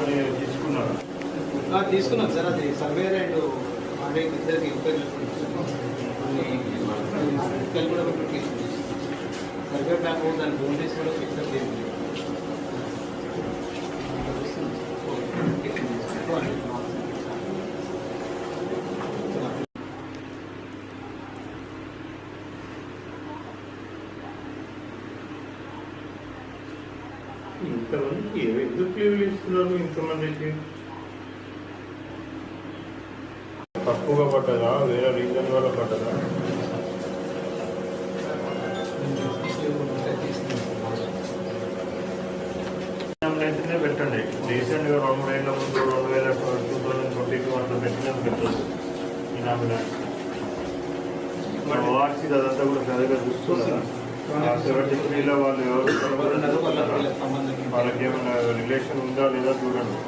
అది తీసుకున్నారు. తీసుకున్నాం సార్ అది సర్వేర్ అండ్ అంటే ఇద్దరికి ఉపయోగం కూడా నోటిఫికేషన్ సర్వే బ్యాంక్ దాని బౌండరీస్ కూడా ఇంతమందికి ఎందుకు లీవ్లు ఇస్తున్నారు ఇంతమందికి? తక్కువగా పడ్డదా? వేరే రీజన్ వల్ల పడ్డదా? అయితేనే పెట్టండి. రీసెంట్గా రెండు వేల ముందు రెండు వేల టూ థౌసండ్ ట్వంటీ టూ అట్లా పెట్టినది పెట్టదు ఈ నామినా ఓఆర్సీ అదంతా కూడా సరిగా చూస్తున్నారు? సెవెంటీ త్రీలో వాళ్ళు ఎవరు వాళ్ళకి ఏమైనా రిలేషన్ ఉందా లేదా చూడండి.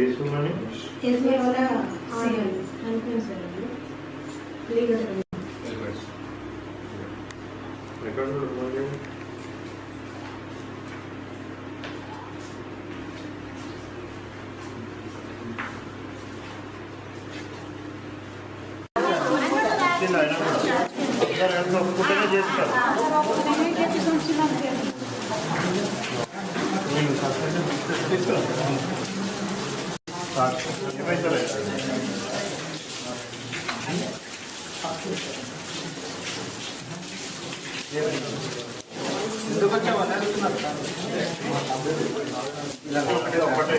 ఏసుమని లీగల్ ఎక్కడ? ఇలా అయినా కూడా. చేస్తారు ఎందుకు వచ్చామని అడుగుతున్నారు ఒకటే ఒకటే